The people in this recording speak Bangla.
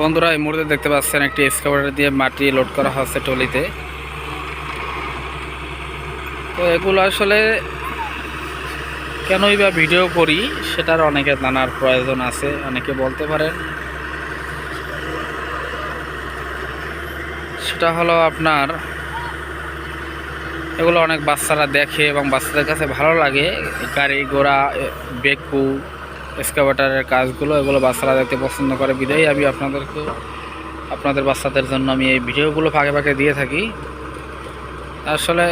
বন্ধুরা, এই মুহূর্তে দেখতে পাচ্ছেন একটি এক্সকাভেটর দিয়ে মাটি লোড করা হচ্ছে টলিতে তো এগুলো আসলে কেনই বা ভিডিও করি, সেটার অনেকে জানার প্রয়োজন আছে, অনেকে বলতে পারেন। সেটা হলো আপনার, এগুলো অনেক বাচ্চারা দেখে এবং বাচ্চাদের কাছে ভালো লাগে। গাড়ি ঘোড়া বেকু এক্সকাভেটারের কাজগুলো, এগুলো বাচ্চারা দেখতে পছন্দ করে। বিদায়, আমি আপনাদেরকে, আপনাদের বাচ্চাদের জন্য আমি এই ভিডিওগুলো ফাঁকে ফাঁকে দিয়ে থাকি। আসলে